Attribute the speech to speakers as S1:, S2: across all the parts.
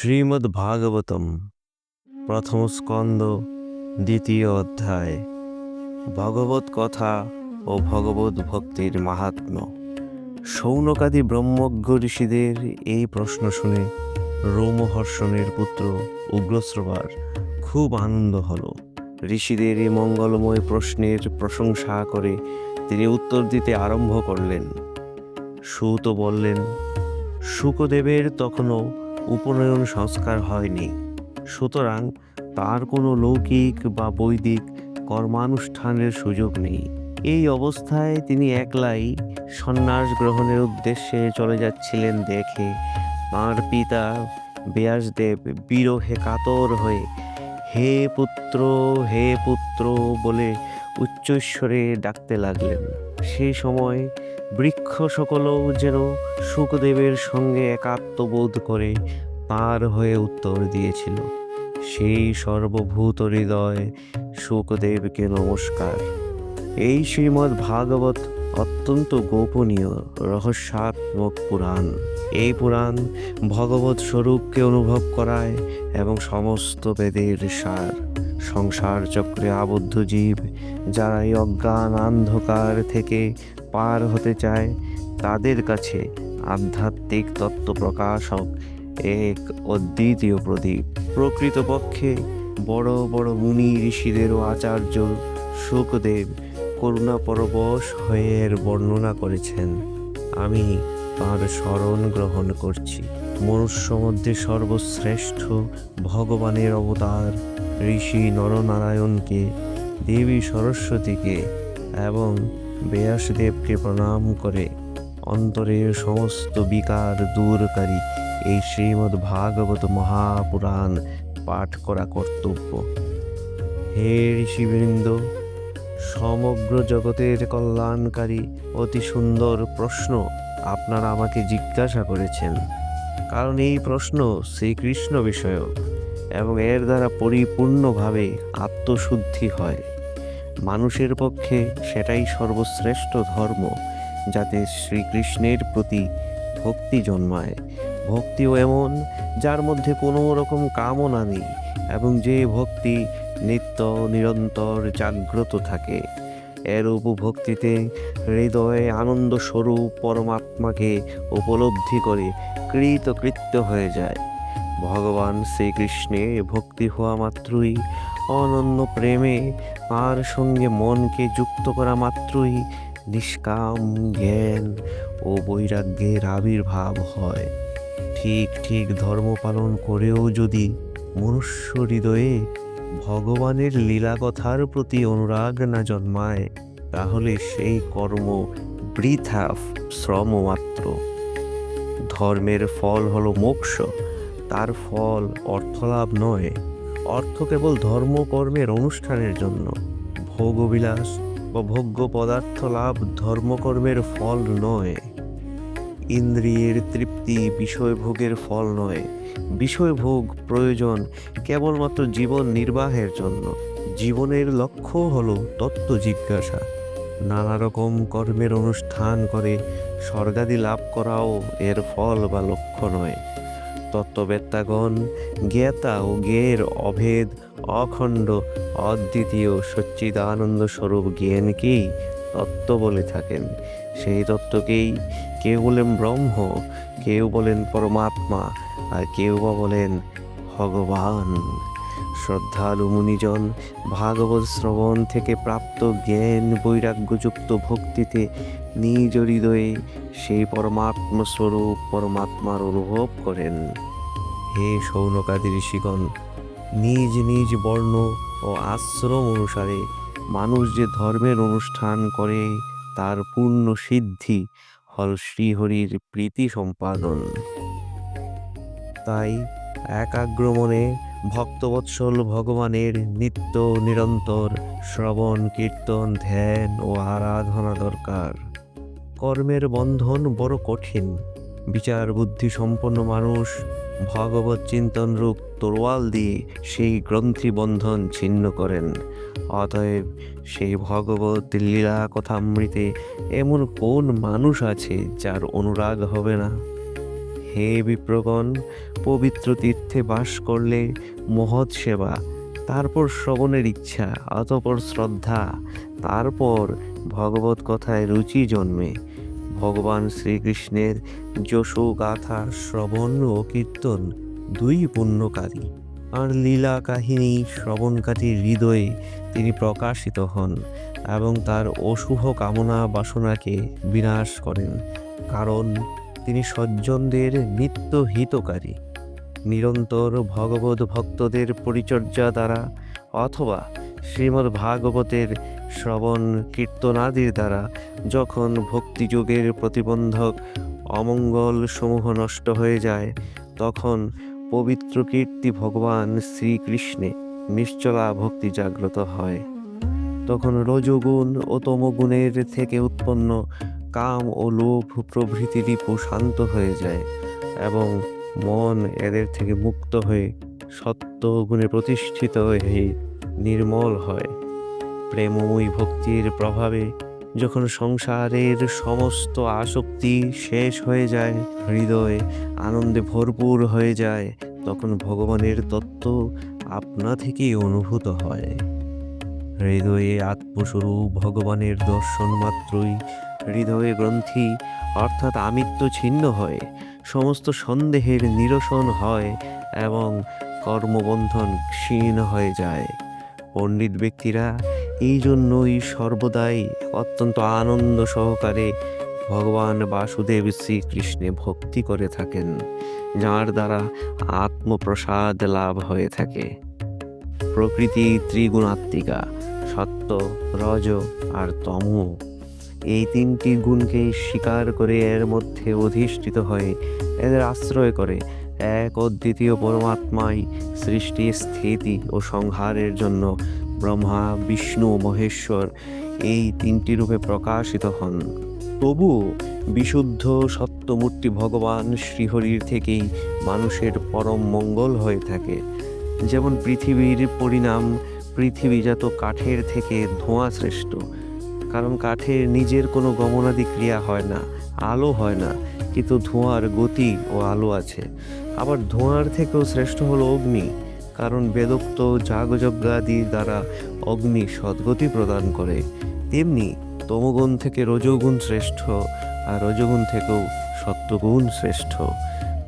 S1: শ্রীমদ্ ভাগবতম প্রথম স্কন্দ, দ্বিতীয় অধ্যায়, ভগবত কথা ও ভগবত ভক্তির মাহাত্ম্য সৌনকাদি ব্রহ্মজ্ঞ ঋষিদের এই প্রশ্ন শুনে রোমহর্ষণের পুত্র উগ্রশ্রবার খুব আনন্দ হল। ঋষিদের এই মঙ্গলময় প্রশ্নের প্রশংসা করে তিনি উত্তর দিতে আরম্ভ করলেন। সুত বললেন শুকদেবের তখনও উপনয়ন সংস্কার হয়নি। সুতরাং তার কোনো লৌকিক বা বৈদিক কর্মানুষ্ঠানের সুযোগ নেই। এই অবস্থায় তিনি একলাই সন্ন্যাস গ্রহণের উদ্দেশ্যে চলে যাচ্ছিলেন দেখে তাঁর পিতা ব্যাসদেব বিরহে কাতর হয়ে, হে পুত্র হে পুত্র বলে উচ্চস্বরে ডাকতে লাগলেন। সেই সময় বৃক্ষ সকলও যেন সুখদেবের সঙ্গে একাত্মবোধ করে তার হয়ে উত্তর দিয়েছিল। সেই সর্বভূত হৃদয় সুখদেবকে নমস্কার। এই শ্রীমদ্ ভাগবত অত্যন্ত গোপনীয় রহস্যাত্মক পুরাণ। এই পুরাণ ভগবত স্বরূপকে অনুভব করায় এবং সমস্ত বেদের সার। সংসার চক্রে আবদ্ধ জীব, যারা এই অজ্ঞান অন্ধকার থেকে পার হতে চায়, তাদের কাছে আধ্যাত্মিক তত্ত্ব প্রকাশক এক অদ্বিতীয় প্রদীপ। প্রকৃতপক্ষে বড় বড় মুনি ঋষিদেরও আচার্য সুখদেব করুণা পরবশ হয়ে এর বর্ণনা করেছেন। আমি তাঁর স্মরণ গ্রহণ করছি। মনুষ্য মধ্যে সর্বশ্রেষ্ঠ ভগবানের অবতার ঋষি নরনারায়ণকে, দেবী সরস্বতীকে এবং ব্যাসদেবকে প্রণাম করে। অন্তরের সমস্ত বিকার দূরকারী এই শ্রীমদ্ ভাগবত মহাপুরাণ পাঠ করা কর্তব্য। হে ঋষিবৃন্দ, সমগ্র জগতের কল্যাণকারী, অতি সুন্দর প্রশ্ন আপনারা আমাকে জিজ্ঞাসা করেছেন। কারণ এই প্রশ্ন শ্রীকৃষ্ণ বিষয়ক এবং এর দ্বারা পরিপূর্ণভাবে আত্মশুদ্ধি হয়। মানুষের পক্ষে সেটাই সর্বশ্রেষ্ঠ ধর্ম যাতে শ্রীকৃষ্ণের প্রতি ভক্তি জন্মায়। ভক্তিও এমন, যার মধ্যে কোনো রকম কামনা নেই এবং যে ভক্তি নিত্য নিরন্তর জাগ্রত থাকে। এর উপভক্তিতে হৃদয়ে আনন্দ স্বরূপ পরমাত্মাকে উপলব্ধি করে কৃতকৃত্য হয়ে যায়। ভগবান শ্রীকৃষ্ণে ভক্তি হওয়া মাত্রই অনন্য প্রেমে তার সঙ্গে মনকে যুক্ত করা মাত্রই নিষ্কাম জ্ঞান ও বৈরাগ্যের আবির্ভাব হয়। ঠিক ঠিক ধর্ম পালন করেও যদি মনুষ্য হৃদয়ে ভগবানের লীলা কথার প্রতি অনুরাগ না জন্মায়, তাহলে সেই কর্ম বৃথা শ্রম মাত্র ধর্মের ফল হলো মোক্ষ, তার ফল অর্থলাভ নয়। অর্থ কেবল ধর্মকর্মের অনুষ্ঠানের জন্য। ভোগবিলাস বা ভোগ্য পদার্থ লাভ ধর্মকর্মের ফল নয়। ইন্দ্রিয়ের তৃপ্তি বিষয়ভোগের ফল নয়। বিষয়ভোগ প্রয়োজন কেবলমাত্র জীবন নির্বাহের জন্য। জীবনের লক্ষ্য হল তত্ত্ব জিজ্ঞাসা। নানা রকম কর্মের অনুষ্ঠান করে স্বর্গাদি লাভ করাও এর ফল বা লক্ষ্য নয়। তত্ত্ববেত্তাগণ জ্ঞাতা ও জ্ঞের অভেদ অখণ্ড অদ্বিতীয় সচ্চিদানন্দ স্বরূপ জ্ঞানকেই তত্ত্ব বলে থাকেন। সেই তত্ত্বকেই কেউ বলেন ব্রহ্ম, কেউ বলেন পরমাত্মা, আর কেউ বা বলেন ভগবান। শ্রদ্ধালু মুনিজন ভাগবত শ্রবণ থেকে প্রাপ্ত জ্ঞান বৈরাগ্যযুক্ত ভক্তিতে নিজ হৃদয়ে সেই পরমাত্মা স্বরূপ, পরমাত্মার অনুভব করেন। হে সৌনকাদি ঋষিগণ, নিজ নিজ বর্ণ ও আশ্রম অনুসারে মানুষ যে ধর্মের অনুষ্ঠান করে, তার পূর্ণ সিদ্ধি হল শ্রীহরির প্রীতি সম্পাদন। তাই একাগ্রমনে ভক্তবৎসল ভগবানের নিত্য নিরন্তর শ্রবণ, কীর্তন, ধ্যান ও আরাধনা দরকার। কর্মের বন্ধন বড় কঠিন। বিচার বুদ্ধি সম্পন্ন মানুষ, ভগবত চিন্তন রূপ তরোয়াল দিয়ে সেই গ্রন্থি বন্ধন ছিন্ন করেন। অতএব সেই ভগবত লীলা কথামৃতে এমন কোন মানুষ আছে যার অনুরাগ হবে না? হে বিপ্রগণ, পবিত্র তীর্থে বাস করলে মহৎ সেবা, তারপর শ্রবণের ইচ্ছা, অতপর শ্রদ্ধা, তারপর ভগবত কথায় রুচি জন্মে। ভগবান শ্রীকৃষ্ণের যশো গাথা শ্রবণ ও কীর্তন দুই পুণ্যকারী। আর লীলা কাহিনী শ্রবণকারী হৃদয়ে তিনি প্রকাশিত হন এবং তার অশুভ কামনা বাসনাকে বিনাশ করেন। কারণ তিনি সজ্জনদের নিত্য হিতকারী। নিরন্তর ভগবত ভক্তদের পরিচর্যা দ্বারা অথবা শ্রীমদ্ ভাগবতের শ্রবণ কীর্তনাদির দ্বারা যখন ভক্তিযোগের প্রতিবন্ধক অমঙ্গল সমূহ নষ্ট হয়ে যায়, তখন পবিত্র কীর্তি ভগবান শ্রীকৃষ্ণে নিশ্চলা ভক্তি জাগ্রত হয়। তখন রজগুণ ও তমগুণের থেকে উৎপন্ন কাম ও লোভ প্রভৃতি রিপু শান্ত হয়ে যায় এবং মন এদের থেকে মুক্ত হয়ে সত্য গুণে প্রতিষ্ঠিত হয়ে নির্মল হয়। প্রেমময়ী ভক্তির প্রভাবে যখন সংসারের সমস্ত আসক্তি শেষ হয়ে যায়, হৃদয় আনন্দে ভরপুর হয়ে যায়, তখন ভগবানের তত্ত্ব আপনা থেকেই অনুভূত হয়। হৃদয়ে আত্মস্বরূপ ভগবানের দর্শন মাত্রই হৃদয়ে গ্রন্থি অর্থাৎ আমিত্ব ছিন্ন হয়, সমস্ত সন্দেহের নিরসন হয় এবং কর্মবন্ধন ক্ষীণ হয়ে যায়। পণ্ডিত ব্যক্তিরা এই জন্যই সর্বদাই অত্যন্ত আনন্দ সহকারে ভগবান বাসুদেব শ্রীকৃষ্ণে ভক্তি করে থাকেন, যার দ্বারা আত্মপ্রসাদ লাভ হয়ে থাকে। প্রকৃতি ত্রিগুণাত্মিকা, সত্য, রজ আর তম। এই তিনটি গুণকে স্বীকার করে এর মধ্যে অধিষ্ঠিত হয়ে এদের আশ্রয় করে এক অদ্বিতীয় পরমাত্মাই সৃষ্টি স্থিতি ও সংহারের জন্য ব্রহ্মা, বিষ্ণু, মহেশ্বর এই তিনটি রূপে প্রকাশিত হন। তবু বিশুদ্ধ সত্যমূর্তি ভগবান শ্রীহরির থেকেই মানুষের পরম মঙ্গল হয়ে থাকে। যেমন পৃথিবীর পরিণাম পৃথিবীজাত কাঠের থেকে ধোঁয়া শ্রেষ্ঠ। কারণ কাঠের নিজের কোনো গমনাদি ক্রিয়া হয় না, আলো হয় না, কিন্তু ধোঁয়ার গতি ও আলো আছে। আবার ধোঁয়ার থেকেও শ্রেষ্ঠ হলো অগ্নি। কারণ বেদোক্ত যাগযজ্ঞাদির দ্বারা অগ্নি সদ্গতি প্রদান করে। তেমনি তমগুণ থেকে রজগুণ শ্রেষ্ঠ আর রজগুণ থেকেও সত্যগুণ শ্রেষ্ঠ।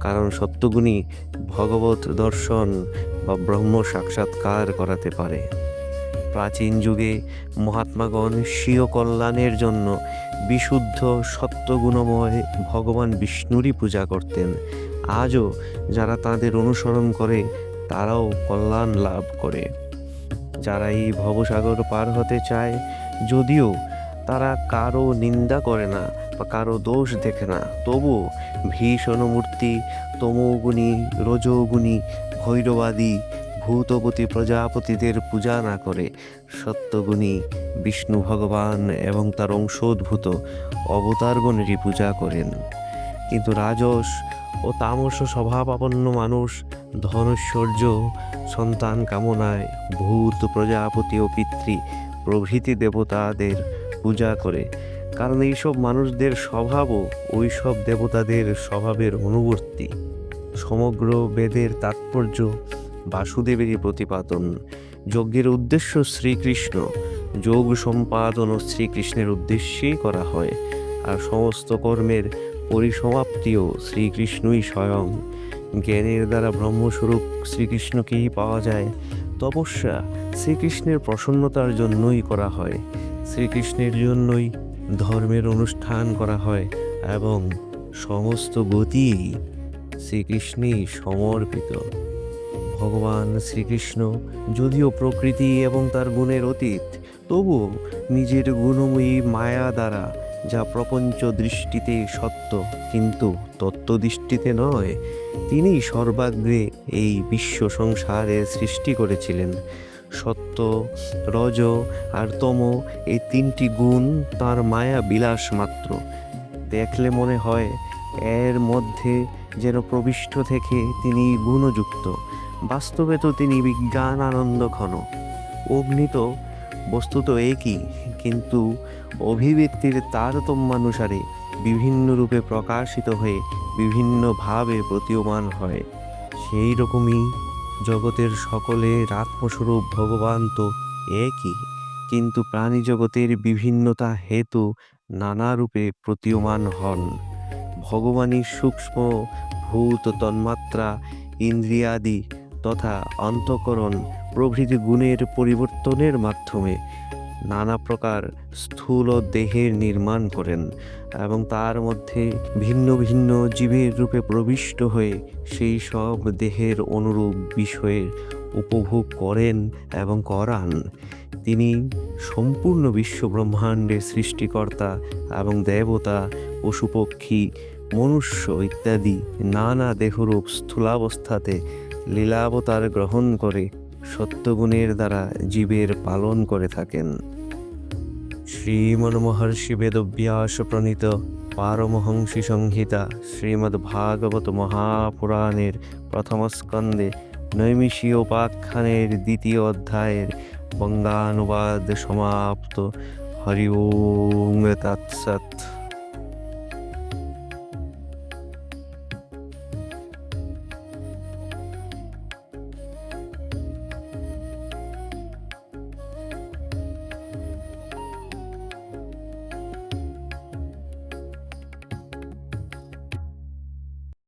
S1: কারণ সত্যগুণই ভগবত দর্শন বা ব্রহ্ম সাক্ষাৎকার করাতে পারে। প্রাচীন যুগে মহাত্মাগণ স্বীয় কল্যাণের জন্য বিশুদ্ধ সত্যগুণময় ভগবান বিষ্ণুরই পূজা করতেন। আজও যারা তাদের অনুসরণ করে তারাও কল্যাণ লাভ করে। যারা এই ভবসাগর পার হতে চায়, যদিও তারা কারও নিন্দা করে না বা কারও দোষ দেখে না তবুও ভীষণ মূর্তি তমোগুণী, রজোগুণী, ভৈরবাদী, ভূতপতি প্রজাপতিদের পূজা না করে সত্যগুণী বিষ্ণু ভগবান এবং তার অংশোদ্ভূত অবতারগণেরই পূজা করেন। কিন্তু রাজস ও তামস স্বভাবাপন্ন মানুষ, ধনৈশ্বর্য, সন্তান কামনায় ভূত, প্রজাপতি ও পিতৃ, প্রভৃতি দেবতাদের পূজা করে। কারণ এইসব মানুষদের স্বভাবও ওই সব দেবতাদের স্বভাবের অনুবর্তী। সমগ্র বেদের তাৎপর্য বাসুদেবেরই প্রতিপাদন। যজ্ঞের উদ্দেশ্য শ্রীকৃষ্ণ। যোগ সম্পাদন ও শ্রীকৃষ্ণের উদ্দেশ্যেই করা হয়। আর সমস্ত কর্মের পরিসমাপ্তিও শ্রীকৃষ্ণই স্বয়ং। জ্ঞানের দ্বারা ব্রহ্মস্বরূপ শ্রীকৃষ্ণকেই পাওয়া যায়। তপস্যা শ্রীকৃষ্ণের প্রসন্নতার জন্যই করা হয়। শ্রীকৃষ্ণের জন্যই ধর্মের অনুষ্ঠান করা হয় এবং সমস্ত গতি শ্রীকৃষ্ণেই সমর্পিত। ভগবান শ্রীকৃষ্ণ যদিও প্রকৃতি এবং তার গুণের অতীত, তবুও নিজের গুণময়ী মায়া দ্বারা যা প্রপঞ্চ দৃষ্টিতে সত্য, কিন্তু তত্ত্বদৃষ্টিতে নয়। তিনি সর্বাগ্রে এই বিশ্ব সংসারের সৃষ্টি করেছিলেন। সত্য, রজ আর তম এই তিনটি গুণ তার মায়া বিলাস মাত্র। দেখলে মনে হয়, এর মধ্যে যেন প্রবিষ্ট থেকে তিনি গুণযুক্ত। বাস্তবে তো তিনি বিজ্ঞান আনন্দ ঘন। অগ্নি তো বস্তুত একই, কিন্তু অভিব্যক্তির তারতম্যানুসারে বিভিন্ন রূপে প্রকাশিত হয়ে বিভিন্নভাবে প্রতীয়মান হয়। সেই রকমই জগতের সকলের আত্মস্বরূপ ভগবান তো একই, কিন্তু প্রাণী জগতের বিভিন্নতা হেতু নানা রূপে প্রতীয়মান হন। ভগবানই সূক্ষ্ম, ভূত, তন্মাত্রা, ইন্দ্রিয়াদি তথা অন্তঃকরণ প্রভৃতি গুণের পরিবর্তনের মাধ্যমে নানা প্রকার স্থূল দেহের নির্মাণ করেন এবং তার মধ্যে ভিন্ন ভিন্ন জীবের রূপে প্রবিষ্ট হয়ে সেই সব দেহের অনুরূপ বিষয়ের উপভোগ করেন এবং করান। তিনি সম্পূর্ণ বিশ্ব ব্রহ্মাণ্ডের সৃষ্টিকর্তা এবং দেবতা, পশুপক্ষী, মনুষ্য ইত্যাদি নানা দেহরূপ স্থূলাবস্থাতে লীলাবতার গ্রহণ করে সত্যগুণের দ্বারা জীবের পালন করে থাকেন। শ্রীমন মহর্ষি বেদব্যাস প্রণীত পারমহংসী সংহিতা শ্রীমদ্ ভাগবত মহাপুরাণের প্রথম স্কন্দে নৈমিষীয় উপাখ্যানের দ্বিতীয় অধ্যায়ের বঙ্গানুবাদ সমাপ্ত। হরি ওম তৎসৎ।